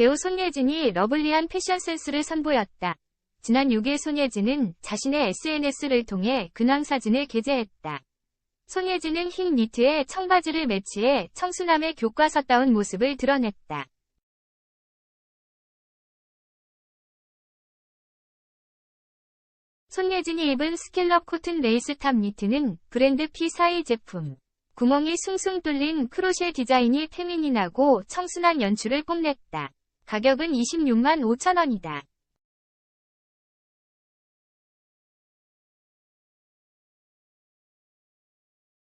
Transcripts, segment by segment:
배우 손예진이 러블리한 패션 센스를 선보였다. 지난 6일 손예진은 자신의 SNS를 통해 근황 사진을 게재했다. 손예진은 흰 니트에 청바지를 매치해 청순함의 교과서다운 모습을 드러냈다. 손예진이 입은 스킬럽 코튼 레이스 탑 니트는 브랜드 P4의 제품. 구멍이 숭숭 뚫린 크로셰 디자인이 페미닌하고 청순한 연출을 뽐냈다. 가격은 26만 5천원이다.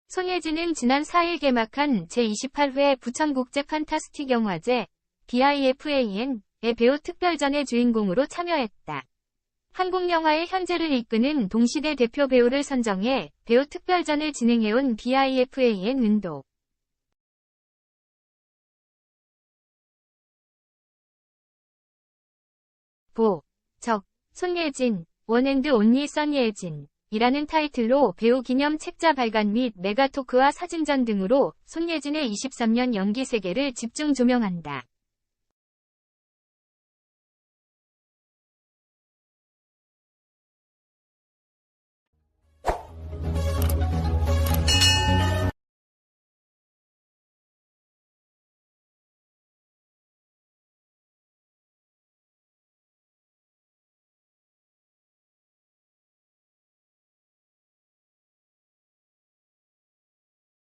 손예진은 지난 4일 개막한 제28회 부천국제 판타스틱 영화제 BIFAN의 배우 특별전의 주인공으로 참여했다. 한국 영화의 현재를 이끄는 동시대 대표 배우를 선정해 배우 특별전을 진행해온 BIFAN 은도. 보, 적, 손예진, 원앤드 온리 선예진 이라는 타이틀로 배우 기념 책자 발간 및 메가토크와 사진전 등으로 손예진의 23년 연기 세계를 집중 조명한다.